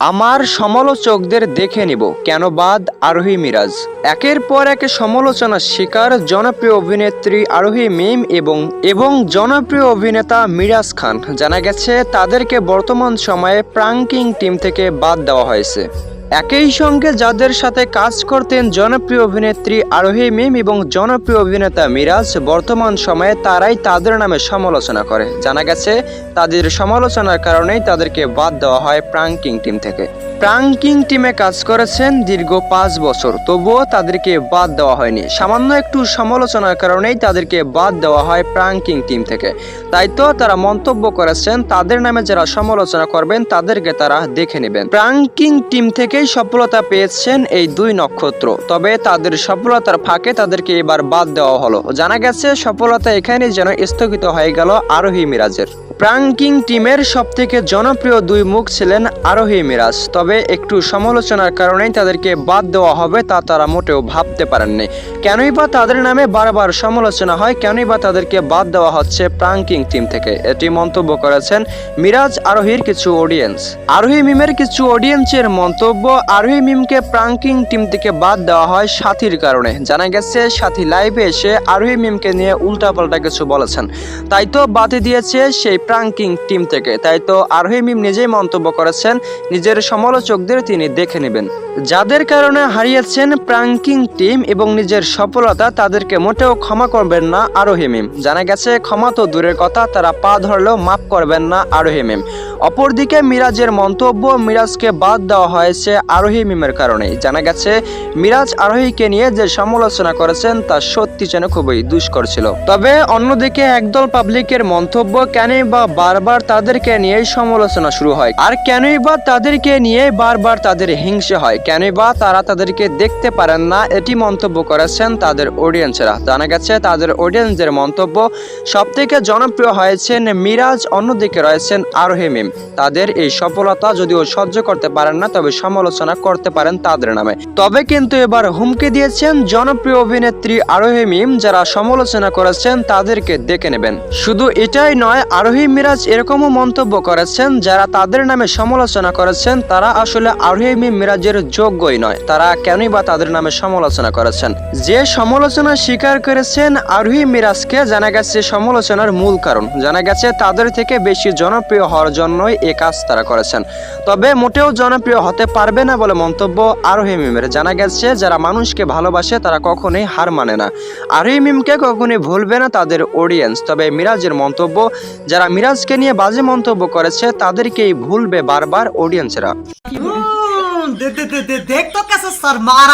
আমার সমালোচকদের দেখে নিব, কেন বাদ আরোহী মিরাজ। একের পর এক সমালোচনার শিকার জনপ্রিয় অভিনেত্রী আরোহী মিম এবং এবং জনপ্রিয় অভিনেতা মিরাজ খান। জানা গেছে, তাদেরকে বর্তমান সময়ে প্রাঙ্কিং টিম থেকে বাদ দেওয়া হয়েছে। একই সঙ্গে যাদের সাথে কাজ করতেন জনপ্রিয় অভিনেত্রী আরোহী মিম এবং জনপ্রিয় অভিনেতা মিরাজ, বর্তমান সময়ে তারাই তাদের নামে সমালোচনা করে। জানা গেছে, তাদের সমালোচনার কারণেই তাদেরকে বাদ দেওয়া হয় প্রাঙ্কিং টিম থেকে। প্রাঙ্কিং টিমে কাজ করেছেন দীর্ঘ পাঁচ বছর। তবুও তাদেরকে বাদ দেওয়া হয়নি। সামান্য একটু সমালোচনার কারণেই তাদেরকে বাদ দেওয়া হয় প্রাঙ্কিং টিম থেকে। তাই তো তারা মন্তব্য করেছেন, তাদের নামে যারা সমালোচনা করবেন, তাদেরকে তারা দেখে নেবেন। প্রাঙ্কিং টিম থেকেই সফলতা পেয়েছেন এই দুই নক্ষত্র। তবে তাদের সফলতার ফাঁকে তাদেরকে এবার বাদ দেওয়া হলো। জানা গেছে, সফলতা এখানেই যেন স্থগিত হয়ে গেল আরোহী মিরাজের। প্রাঙ্কিং টিমের সব থেকে জনপ্রিয় দুই মুখ ছিলেন আরোহী মিরাজ। তবে একটু সমালোচনার কারণেই তাদেরকে বাদ দেওয়া হবে তা তারা মোটেও ভাবতে পারেননি। কেনই বা তাদের নামে বারবার সমালোচনা হয়, কেনই বা তাদেরকে বাদ দেওয়া হচ্ছে প্রাঙ্কিং টিম থেকে। এটি মন্তব্য করেছেন মিরাজ আরোহীর কিছু অডিয়েন্স। আরোহী মিমের কিছু অডিয়েন্সের মন্তব্য, আরোহী মিমকে প্রাঙ্কিং টিম থেকে বাদ দেওয়া হয় সাথীর কারণে। জানা গেছে, সাথী লাইভে এসে আরোহী মিমকে নিয়ে উল্টাপাল্টা কিছু বলেছেন। তাই তো বাদে দিয়েছে সেই প্রাঙ্কিং টিম থেকে। তাই তো আরোহী মিম নিজেই মন্তব্য করেছেন, নিজের সমালোচকদের তিনি দেখে নেবেন। যাদের কারণে হারিয়েছেন প্রাঙ্কিং টিম এবং নিজের সফলতা, তাদেরকে মোটেও ক্ষমা করবেন না আরোহী মিম। জানা গেছে, ক্ষমা তো দূরের কথা, তারা পা ধরলেও মাফ করবেন না আরোহী মিম। অপরদিকে মিরাজের মন্তব্য, মিরাজকে বাদ দেওয়া হয়েছে আরোহী মিমের কারণেই। জানা গেছে, মিরাজ আরোহীকে নিয়ে যে সমালোচনা করেছেন, তা সত্যি যেন খুবই দুষ্কর ছিল। তবে অন্যদিকে একদল পাবলিকের মন্তব্য, কেনই বা বারবার তাদেরকে নিয়েই সমালোচনা শুরু হয়। আর কেনই বা তাদেরকে নিয়ে বারবার তাদের হিংসে হয়। কেনই বা তারা তাদেরকে দেখতে পারেন না, এটি মন্তব্য করেছেন তাদের অডিয়েন্সরা জানা গেছে, তাদের অডিয়েন্সদের মন্তব্য সব থেকে জনপ্রিয় হয়েছেন মিরাজ, অন্যদিকে রয়েছেন আরোহী মিম। তাদের এই সফলতা যদিও সহ্য করতে পারেন না, তবে সমালোচনা করতে পারেন তাদের নামে। তবে কিন্তু এবার হুমকি দিয়েছেন জনপ্রিয় অভিনেত্রী আরোহী মিম, যারা সমালোচনা করেছেন তাদেরকে দেখে নেবেন। শুধু এটাই নয়, আরোহী মিরাজ এরকমও মন্তব্য করেছেন, যারা তাদের নামে সমালোচনা করেছেন, তারা আসলে আরহিমি মিরাজের যোগ্যই নয়। তারা কেনই বা তাদের নামে সমালোচনা করেছেন? যে সমালোচনা স্বীকার করেছেন আরহি মিরাজকে জানা গেছে সমালোচনার মূল কারণ। জানা গেছে তাদের থেকে বেশি জনপ্রিয় হওয়ার জন্যই এ কাজ তারা করেছেন। তবে মোটেও জনপ্রিয় হতে পারবে না বলে মন্তব্য আরোহী মিমের জানা গেছে যারা মানুষকে ভালোবাসে তারা কখনোই হার মানে না। আরোহী মিমকে কখনোই ভুলবে না তাদের অডিয়েন্স তবে মিরাজের মন্তব্য, যারা মিরাজকে নিয়ে বাজে মন্তব্য করেছে তাদেরকেই ভুলবে বারবার অডিয়েন্সেরা देख तो कैसे सर मारा